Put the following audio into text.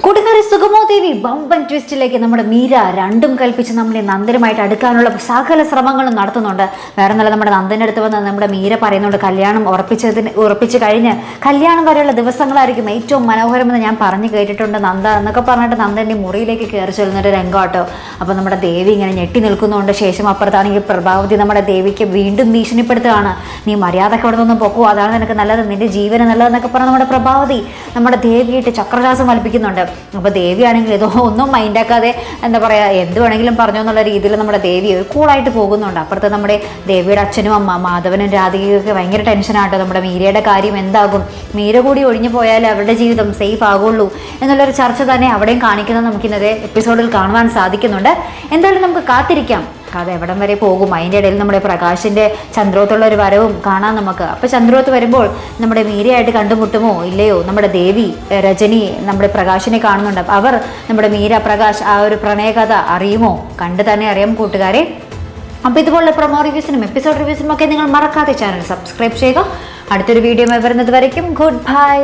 കൂട്ടുകാരി സുഗമോ ദേവി ബമ്പൻ ട്വിസ്റ്റിലേക്ക് നമ്മുടെ മീര രണ്ടും കൽപ്പിച്ച് നമ്മളെ നന്ദനുമായിട്ട് അടുക്കാനുള്ള സകല ശ്രമങ്ങളും നടത്തുന്നുണ്ട്. വേറെ നല്ല നമ്മുടെ നന്ദന്റെ അടുത്ത് വന്ന് നമ്മുടെ മീര പറയുന്നുണ്ട് കല്യാണം ഉറപ്പിച്ചതിന് ഉറപ്പിച്ച് കഴിഞ്ഞ് കല്യാണം വരെയുള്ള ദിവസങ്ങളായിരിക്കും ഏറ്റവും മനോഹരമെന്ന് ഞാൻ പറഞ്ഞു കേട്ടിട്ടുണ്ട് നന്ദ എന്നൊക്കെ പറഞ്ഞിട്ട് നന്ദന്റെ മുറിയിലേക്ക് കയറി ചെല്ലുന്നൊരു രംഗമാട്ടോ അപ്പോൾ നമ്മുടെ ദേവി ഇങ്ങനെ ഞെട്ടി നിൽക്കുന്നുണ്ട്. ശേഷം അപ്പുറത്താണെങ്കിൽ പ്രഭാവതി നമ്മുടെ ദേവിക്ക് വീണ്ടും ഭീഷണിപ്പെടുത്തുകയാണ്. നീ മര്യാദയ്ക്ക് അവിടെ നിന്നും പൊക്കോ അതാണ് നിനക്ക് നല്ലത്. നിന്റെ ജീവന് നല്ലതെന്നൊക്കെ പറഞ്ഞ് നമ്മുടെ പ്രഭാവതി നമ്മുടെ ദേവിയിട്ട് ദേവിയായിട്ട് ചക്രശ്വാസം വലിപ്പിക്കുന്നുണ്ട് അപ്പോൾ ദേവിയാണെങ്കിൽ ഇതോ ഒന്നും മൈൻഡാക്കാതെ എന്താ പറയുക എന്ത് വേണമെങ്കിലും പറഞ്ഞു എന്നുള്ള രീതിയിൽ നമ്മുടെ ദേവി കൂളായിട്ട് പോകുന്നുണ്ട്. അപ്പുറത്ത് നമ്മുടെ ദേവിയുടെ അച്ഛനും അമ്മ മാധവനും രാധികയൊക്കെ ഭയങ്കര ടെൻഷനാട്ടോ നമ്മുടെ മീരയുടെ കാര്യം എന്താകും? മീര കൂടി ഒഴിഞ്ഞു പോയാൽ അവരുടെ ജീവിതം സേഫ് ആകുള്ളൂ എന്നുള്ളൊരു ചർച്ച തന്നെ അവിടെയും കാണിക്കുന്നത് നമുക്ക് ഇന്നത്തെ എപ്പിസോഡിൽ കാണുവാൻ സാധിക്കുന്നുണ്ട്. എന്തായാലും നമുക്ക് കാത്തിരിക്കാം. കഥ എവിടം വരെ പോകും? അതിന്റെ ഇടയിൽ നമ്മുടെ പ്രകാശിന്റെ ചന്ദ്രോത്തുള്ള ഒരു വരവും കാണാം നമുക്ക്. അപ്പോൾ ചന്ദ്രോത്ത് വരുമ്പോൾ നമ്മുടെ മീരയായിട്ട് കണ്ടുമുട്ടുമോ? ഇല്ലയോ? നമ്മുടെ ദേവി രജനി നമ്മുടെ പ്രകാശിനെ കാണുന്നുണ്ട്. അവർ നമ്മുടെ മീര പ്രകാശ് ആ ഒരു പ്രണയകഥ അറിയുമോ? കണ്ട് തന്നെ അറിയാം കൂട്ടുകാരെ. അപ്പോൾ ഇതുപോലുള്ള പ്രൊമോ റിവ്യൂസിനും എപ്പിസോഡ് റിവ്യൂസിനും ഒക്കെ നിങ്ങൾ മറക്കാതെ ചാനൽ സബ്സ്ക്രൈബ് ചെയ്യുക. അടുത്തൊരു വീഡിയോ വരുന്നത് വരയ്ക്കും. Good bye